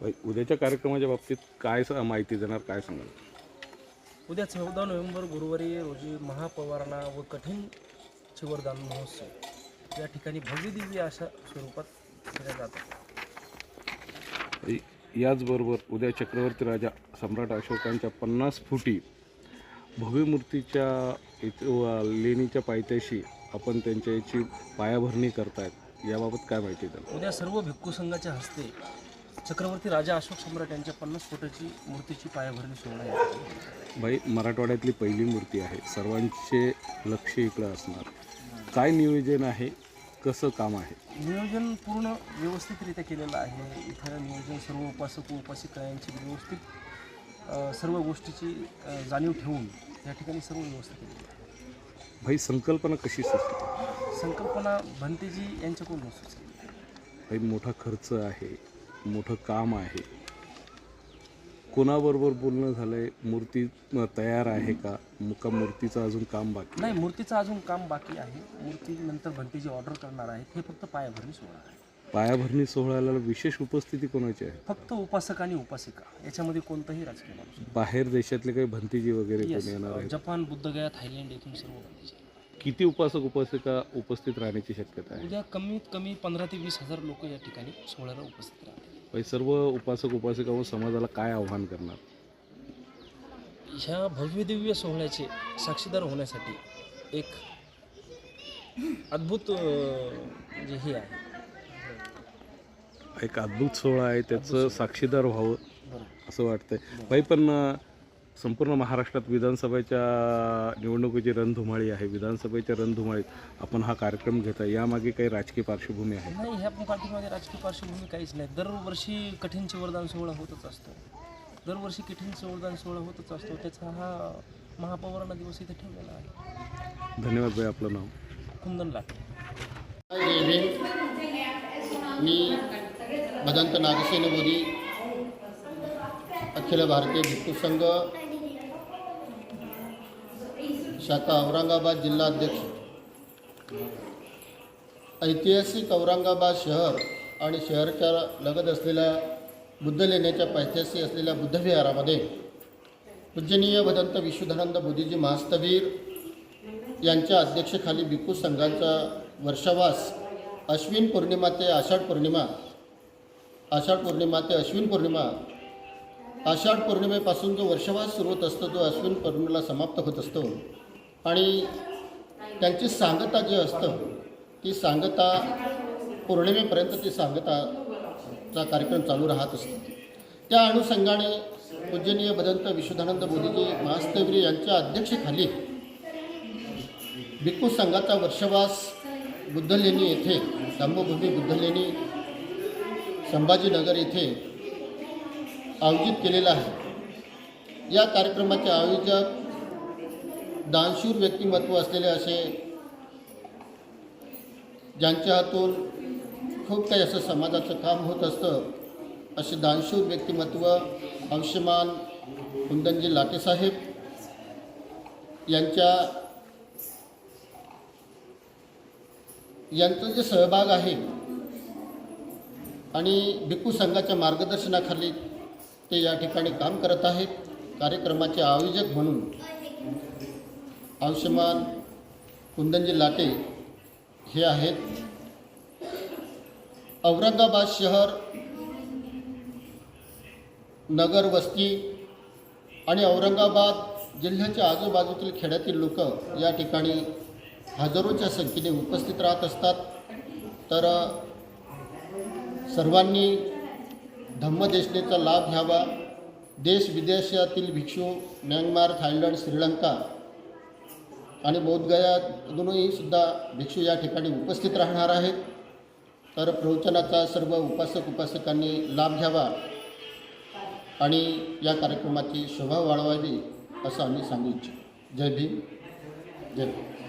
बाई, उद्याच्या कार्यक्रमाच्या बाबतीत काय स- माहिती देणार काय सांगाल उद्या चौदा नोव्हेंबर गुरुवारी रोजी महापवारणा व कठीण चिवरदान महोत्सव. या ठिकाणी भव्य दिव्य अशा स्वरूपात केल्या जातात. याचबरोबर उद्या चक्रवर्ती राजा सम्राट अशोकांच्या पन्नास फुटी भव्य मूर्तीच्या इथं व लेणीच्या पायथ्याशी आपण त्यांच्या याची पायाभरणी करतायत. याबाबत काय माहिती द्याल उद्या सर्व भिक्खू संघाच्या हस्ते चक्रवर्ती राजा अशोक सम्राट यांच्या पन्नास फुटाची मूर्तीची पायाभरणी सोहळा आहे बाई मराठवाड्यातली पहिली मूर्ती आहे. सर्वांचे लक्ष इकडं असणार. काय नियोजन आहे? कसं काम आहे? नियोजन पूर्ण व्यवस्थितरित्या केलेलं आहे. इथं नियोजन सर्व उपासक व उपासिका यांची व्यवस्थित अ, सर्व गोष्टीची अ, जाणीव ठेवून या ठिकाणी सर्व व्यवस्थित केलेलं आहे. भाई संकल्पना कशी सुचली संकल्पना भंतेजी यांच्याकडून सुचली भाई मोठा खर्च आहे मोठं काम आहे. कोणाबरोबर बोलणं झालंय? मूर्ती तयार आहे का? का मूर्तीचं अजून काम बाकी नाही मूर्तीचं अजून काम बाकी आहे. मूर्ती नंतर भंतेजी ऑर्डर करणार आहेत. हे फक्त पायाभरणी सोहळा आहे. पायाभरणी सोहळ्याला विशेष उपस्थिती कोणाची आहे? फक्त उपासक आणि उपासिका. याच्यामध्ये कोणताही राजकीय माणूस. बाहेर देशातले काही भंतीजी वगैरे कोण येणार आहेत? जपान बुद्धगया थायलंड येथून सर्व भंतेजी. किती उपासक उपासिका उपस्थित राहण्याची शक्यता आहे? उद्या कमीत कमी पंधरा ते वीस हजार लोक या ठिकाणी सोहळ्याला उपस्थित राहतील. भाई सर्व उपासक उपासिका व समाजाला काय आव्हान करणार? ह्या भव्य दिव्य सोहळ्याचे साक्षीदार होण्यासाठी एक अद्भुत अं, जे हे आहे. एक अद्भुत सोहळा आहे त्याचं साक्षीदार व्हावं असं वाटतंय. बाई पण अं, संपूर्ण महाराष्ट्रात विधानसभेच्या निवडणुकीची रणधुमाळी आहे. विधानसभेच्या रणधुमाळीत आपण हा कार्यक्रम घेताय यामागे काही राजकीय पार्श्वभूमी आहे. नाही ह्या पाठीमागे राजकीय पार्श्वभूमी काहीच नाही. दरवर्षी कठीण चिवरदान सोहळा होतच असतो. दरवर्षी कठीण चिवरदान सोहळा होतच असतो. त्याचा हा महापौरांना दिवस इथे ठेवलेला आहे. धन्यवाद भाई आपलं नाव. कुंदन लाटे. मी भदंत नागसेन मोदी अखिल भारतीय भिक्खू संघ शाखा औरंगाबाद जिल्हा अध्यक्ष ऐतिहासिक औरंगाबाद शहर आणि शहराच्या लगत असलेल्या बुद्ध लेण्याच्या पायथ्याशी असलेल्या बुद्धविहारामध्ये पूजनीय भदंत विश्वधनंद बुद्धीजी महास्तवीर यांच्या अध्यक्षेखाली भिक्खू संघाचा वर्षावास अश्विन पौर्णिमा ते आषाढ पौर्णिमा आषाढ पौर्णिमा ते अश्विन पौर्णिमा आषाढ पौर्णिमेपासून जो वर्षवास सुरू होत असतो तो अश्विन पौर्णिमेला समाप्त होत असतो. आणि त्यांची सांगता जे असतं ती सांगता पौर्णिमेपर्यंत ती सांगताचा कार्यक्रम चालू राहत असतो. त्या अनुषंगाने पूजनीय भदंत विश्वधानंद मोदीजी महास्तवरी यांच्या अध्यक्षेखाली भिक्खू संघाचा वर्षवास बुद्धलेणी येथे धम्मभूमी बुद्धलेणी संभाजीनगर येथे आयोजित केलेला आहे. या कार्यक्रमाचे आयोजक दानशूर व्यक्तिमत्व असलेले असे ज्यांच्या हातून खूप काही असं समाजाचं काम होत असतं असे दानशूर व्यक्तिमत्व अंशमान कुंदनजी लाटेसाहेब यांच्या यांचं जे सहभाग आहे आणि भिक्खू संघाच्या मार्गदर्शनाखाली ते या ठिकाणी काम करत आहेत कार्यक्रमाचे आयोजक म्हणून. आयुष्यमान कुंदनजी लाटे हे आहेत. औरंगाबाद शहर नगर वस्ती आणि औरंगाबाद जिल्ह्याच्या आजूबाजूतील खेड्यातील लोक या ठिकाणी हजारोच्या संख्येने उपस्थित राहत असतात. तर सर्वांनी धम्मदेशनेचा लाभ घ्यावा. देश विदेशातील भिक्षू म्यानमार थायलंड श्रीलंका आणि बोधगयातूनही सुद्धा भिक्षू या ठिकाणी उपस्थित राहणार आहेत. तर प्रवचनाचा सर्व उपासक उपासकांनी लाभ घ्यावा आणि या कार्यक्रमाची शोभा वाढवावी असं आम्ही सांगू इच्छितो. जय भीम. जय भीम.